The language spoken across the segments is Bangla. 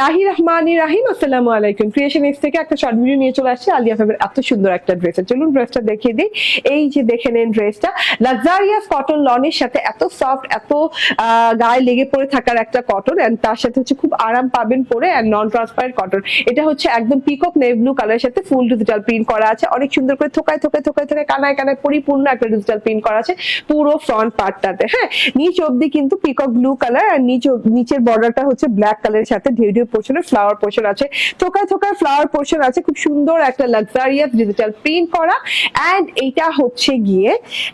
খুব আরাম পাবেন পরে নন ট্রান্সপারেন্ট কটন এটা হচ্ছে একদম পিকক নেভ ব্লু কালারের সাথে ফুল ডিজিটাল প্রিন্ট করা আছে। অনেক সুন্দর করে থোকায় থোকায় থোকায় থোকায়, কানায় কানায় পরিপূর্ণ একটা ডিজিটাল প্রিন্ট করা আছে পুরো ফ্রন্ট পার্টটাতে হ্যাঁ নিচ অব্দি কিন্তু পিকক ব্লু কালার আর নিচ, নিচের বর্ডারটা হচ্ছে ব্ল্যাক কালারের সাথে। ঢেউ ঢেউ পোর্শনের ফ্লাওয়ার পোর্শন আছে। থোকায় থোকায় ফ্লাওয়ার পোর্শন আছে, খুব সুন্দর একটা লাক্সারিয়াস ডিজিটাল প্রিন্ট করা। অ্যান্ড এইটা হচ্ছে গিয়ে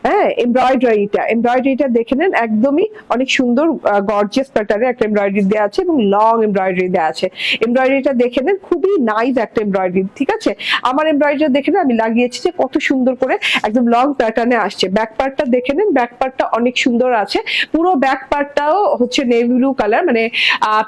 হ্যাঁ এমব্রয়ডারিটা এমব্রয়ডারিটা দেখে নেন, একদমই অনেক সুন্দর গর্জিয়াস প্যাটার্নে একটা এমব্রয়ডারি দেওয়া আছে এবং লং এমব্রয়ডারি দেওয়া আছে। এমব্রয়ডারিটা দেখে নেন, খুবই নাইস একটা এমব্রয়ডারি ঠিক আছে? আমার এমব্রয়ডারি দেখে নেন, আমি লাগিয়েছি যে কত সুন্দর করে একদম লং প্যাটার্নে আসছে। ব্যাক পার্টটা দেখে নেন ব্যাক পার্টটা অনেক সুন্দর আছে। পুরো ব্যাক পার্টটাও হচ্ছে নেভি ব্লু কালার মানে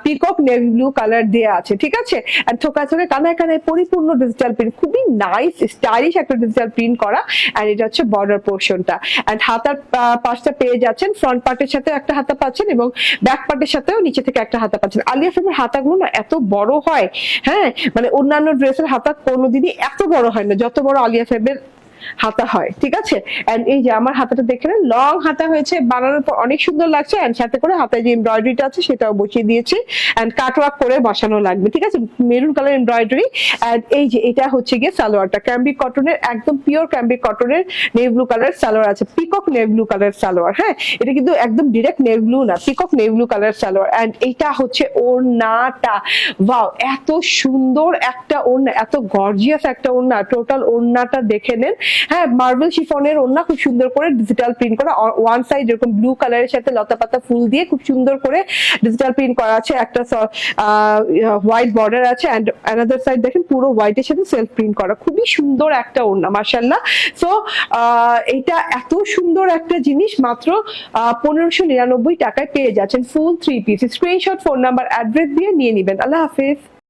পিকক নেভি ব্লু কালার দেওয়া আছে, ঠিক আছে? আর থোকা থোকা কানায় কানায় পরিপূর্ণ ডিজিটাল প্রিন্ট খুবই নাইস স্টাইলিশ একটা ডিজিটাল প্রিন্ট করা আর এটা হচ্ছে বর্ডার পোর্শনটা এন্ড হাতার পাশটা পেয়ে যাচ্ছেন ফ্রন্ট পার্টের সাথে একটা হাতা পাচ্ছেন, এবং ব্যাক পার্টের সাথেও নিচে থেকে একটা হাতা পাচ্ছেন। আলিয়া ফেমের হাতাগুলো না এত বড় হয় হ্যাঁ? মানে অন্যান্য ড্রেসের হাতা কোনোদিনই এত বড় হয় না, যত বড় আলিয়া ফেবের হাতা হয়, ঠিক আছে? এন্ড এই যে আমার হাতাটা দেখে লং হাতা হয়েছে, বানানোর পর অনেক সুন্দর লাগছে এন্ড সাথে করে হাতায় যে এমব্রয়ডারিটা আছে সেটাও বসিয়ে দিয়েছি এন্ড কাটওয়ার্ক করে বসানো লাগবে, ঠিক আছে? মেরুন কালার এমব্রয়ডারি এন্ড এই যে এটা হচ্ছে গিয়ে সালোয়ারটা ক্যাম্বিক কটনের একদম পিওর ক্যাম্বিক কটনের নেভ ব্লু কালার সালোয়ার আছে peacock navy blue colour salwar হ্যাঁ? এটা কিন্তু একদম ডিরেক্ট নেভ ব্লু না peacock navy blue colour salwar and এইটা হচ্ছে ওড়নাটা। ওয়াও এত সুন্দর একটা ওড়না, এত গর্জিয়াস একটা ওড়না টোটাল ওড়নাটা দেখে নেন হ্যাঁ মার্বেল শিফনের ওড়না খুব সুন্দর করে ডিজিটাল প্রিন্ট করা। ওয়ান সাইড এরকম ব্লু কালারের সাথে লতা পাতা ফুল দিয়ে খুব সুন্দর করে ডিজিটাল প্রিন্ট করা আছে। একটা হোয়াইট বর্ডার আছে অ্যান্ড অ্যানাদার সাইড দেখেন পুরো হোয়াইটের সাথে সেলফ প্রিন্ট করা। খুবই সুন্দর একটা ওড়না মার্শাল্লাহ সো এটা এত সুন্দর একটা জিনিস মাত্র পনেরোশো নিরানব্বই টাকায় পেয়ে যাচ্ছেন full three piece screenshot phone number address দিয়ে নিয়ে নেবেন। আল্লাহ হাফেজ।